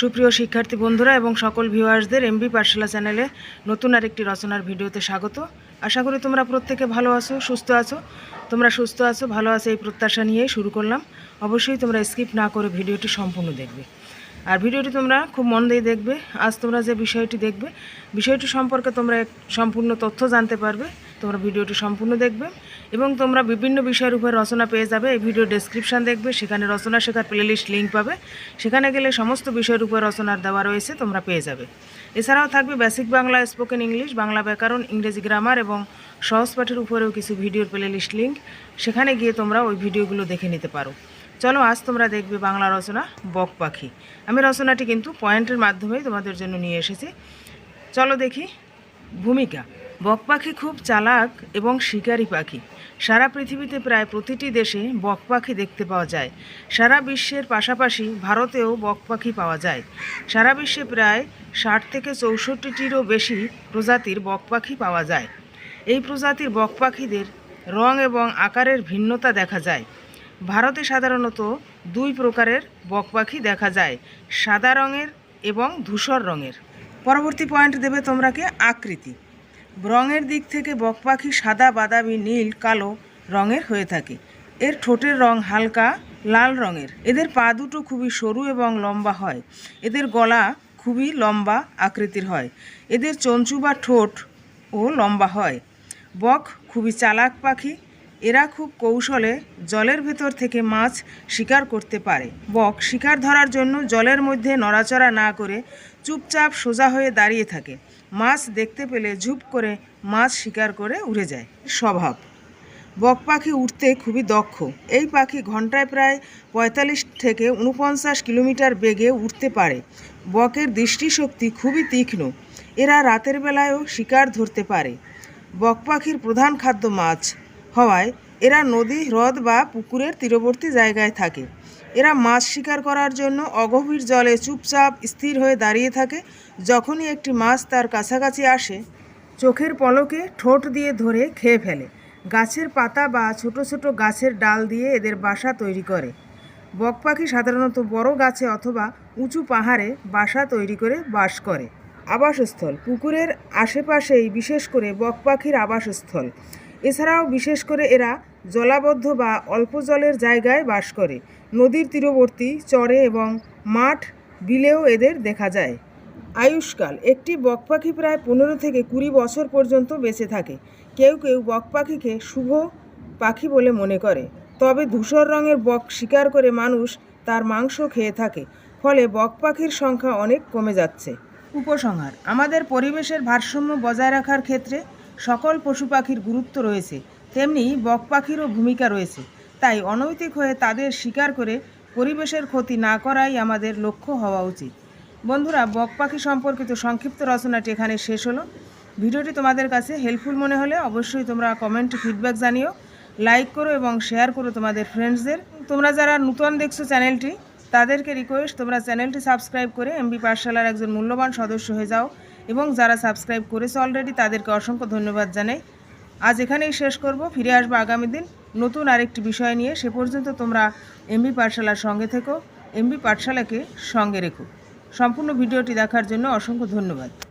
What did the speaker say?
সুপ্রিয় শিক্ষার্থী বন্ধুরা এবং সকল ভিউয়ার্সদের এমবি পাঠশালা চ্যানেলে নতুন আরেকটি রচনার ভিডিওতে স্বাগত। আশা করি তোমরা প্রত্যেকে ভালো আছো, সুস্থ আছো। তোমরা সুস্থ আছো, ভালো আছো এই প্রত্যাশা নিয়ে শুরু করলাম। অবশ্যই তোমরা স্কিপ না করে ভিডিওটি সম্পূর্ণ দেখবে। আর ভিডিওটি তোমরা খুব মন দিয়ে দেখবে। আজ তোমরা যে বিষয়টি দেখবে, বিষয়টি সম্পর্কে তোমরা সম্পূর্ণ তথ্য জানতে পারবে। তোমরা ভিডিওটি সম্পূর্ণ দেখবে এবং তোমরা বিভিন্ন বিষয়ের উপর রচনা পেয়ে যাবে। এই ভিডিও ডেসক্রিপশান দেখবে, সেখানে রচনা শেখার প্লেলিস্ট লিঙ্ক পাবে। সেখানে গেলে সমস্ত বিষয়ের উপর রচনার দেওয়া রয়েছে, তোমরা পেয়ে যাবে। এছাড়াও থাকবে basic Bangla spoken English Bangla ব্যাকরণ, ইংরেজি গ্রামার এবং সহজ পাঠের উপরেও কিছু ভিডিওর প্লেলিস্ট লিঙ্ক সেখানে গিয়ে তোমরা ওই ভিডিওগুলো দেখে নিতে পারো। চলো, আজ তোমরা দেখবে বাংলা রচনা বক পাখি। আমি রচনাটি কিন্তু পয়েন্টের মাধ্যমেই তোমাদের জন্য নিয়ে এসেছি। চলো দেখি ভূমিকা। বক পাখি খুব চালাক এবং শিকারী পাখি। সারা পৃথিবীতে প্রায় প্রতিটি দেশে বক পাখি দেখতে পাওয়া যায়। সারা বিশ্বের পাশাপাশি ভারতেও বক পাখি পাওয়া যায়। সারা বিশ্বে প্রায় ষাট থেকে চৌষট্টিটিরও বেশি প্রজাতির বক পাখি পাওয়া যায়। এই প্রজাতির বক পাখিদের রং এবং আকারের ভিন্নতা দেখা যায়। ভারতে সাধারণত দুই প্রকারের বক পাখি দেখা যায়, সাদা রঙের এবং ধূসর রঙের। পরবর্তী পয়েন্ট দেবে তোমরাকে আকৃতি। রঙের দিক থেকে বক পাখি সাদা, বাদামি, নীল, কালো রঙের হয়ে থাকে। এর ঠোঁটের রং হালকা, লাল রঙের। এদের পা দুটো খুবই সরু এবং লম্বা হয়। এদের গলা খুবই লম্বা আকৃতির হয়। এদের চঞ্চু বা ঠোঁট ও লম্বা হয়। বক খুবই চালাক পাখি এরা খুব কৌশলে জলের ভেতর থেকে মাছ শিকার করতে পারে। বক শিকার ধরার জন্য জলের মধ্যে নড়াচড়া না করে চুপচাপ সোজা হয়ে দাঁড়িয়ে থাকে। মাছ দেখতে পেলে ঝুপ করে মাছ শিকার করে উড়ে যায়। স্বভাব। বক পাখি উঠতে খুবই দক্ষ। এই পাখি ঘন্টায় প্রায় পঁয়তাল্লিশ থেকে উনপঞ্চাশ কিলোমিটার বেগে উঠতে পারে। বকের দৃষ্টিশক্তি খুবই তীক্ষ্ণ। এরা রাতের বেলায়ও শিকার ধরতে পারে। বক পাখির প্রধান খাদ্য মাছ। হওয়ায় এরা নদী, হ্রদ বা পুকুরের তীরবর্তী জায়গায় থাকে। এরা মাছ শিকার করার জন্য অগভীর জলে চুপচাপ স্থির হয়ে দাঁড়িয়ে থাকে। যখনই একটি মাছ তার কাছাকাছি আসে, চোখের পলকে ঠোঁট দিয়ে ধরে খেয়ে ফেলে। গাছের পাতা বা ছোট ছোট গাছের ডাল দিয়ে এদের বাসা তৈরি করে। বক পাখি সাধারণত বড় গাছে অথবা উঁচু পাহাড়ে বাসা তৈরি করে বাস করে। আবাসস্থল, পুকুরের আশেপাশেই বিশেষ করে বক পাখির আবাসস্থল। এছাড়াও বিশেষ করে এরা জলাবদ্ধ বা অল্প জলের জায়গায় বাস করে। নদীর তীরবর্তী, চরে এবং মাঠ বিলেও এদের দেখা যায়। আয়ুষ্কাল একটি বক পাখি প্রায় পনেরো থেকে কুড়ি বছর পর্যন্ত বেঁচে থাকে। কেউ কেউ বক পাখিকে শুভ পাখি বলে মনে করে। তবে ধূসর রঙের বক শিকার করে মানুষ তার মাংস খেয়ে থাকে। ফলে বক পাখির সংখ্যা অনেক কমে যাচ্ছে। উপসংহার, আমাদের পরিবেশের ভারসাম্য বজায় রাখার ক্ষেত্রে সকল পশু পাখির গুরুত্ব রয়েছে, তেমনি বক পাখিরও ভূমিকা রয়েছে। তাই অনৈতিক হয়ে তাদের শিকার করে পরিবেশের ক্ষতি না করাই আমাদের লক্ষ্য হওয়া উচিত। বন্ধুরা, বক পাখি সম্পর্কিত সংক্ষিপ্ত রচনাটি এখানে শেষ হলো। ভিডিওটি তোমাদের কাছে হেল্পফুল মনে হলে অবশ্যই তোমরা কমেন্টে ফিডব্যাক জানিও। লাইক করো এবং শেয়ার করো তোমাদের ফ্রেন্ডসদের তোমরা যারা নূতন দেখছ চ্যানেলটি তাদেরকে রিকোয়েস্ট তোমরা চ্যানেলটি সাবস্ক্রাইব করে এমবি পাঠশালার একজন মূল্যবান সদস্য হয়ে যাও। এবং যারা সাবস্ক্রাইব করেছে অলরেডি তাদেরকে অসংখ্য ধন্যবাদ জানাই। আজ এখানেই শেষ করব। ফিরে আসব আগামী দিন নতুন আরেকটি বিষয় নিয়ে। সে পর্যন্ত তোমরা এমবি পাঠশালার সঙ্গে থেকো। এমবি পাঠশালাকে সঙ্গে রেখো। সম্পূর্ণ ভিডিওটি দেখার জন্য অসংখ্য ধন্যবাদ।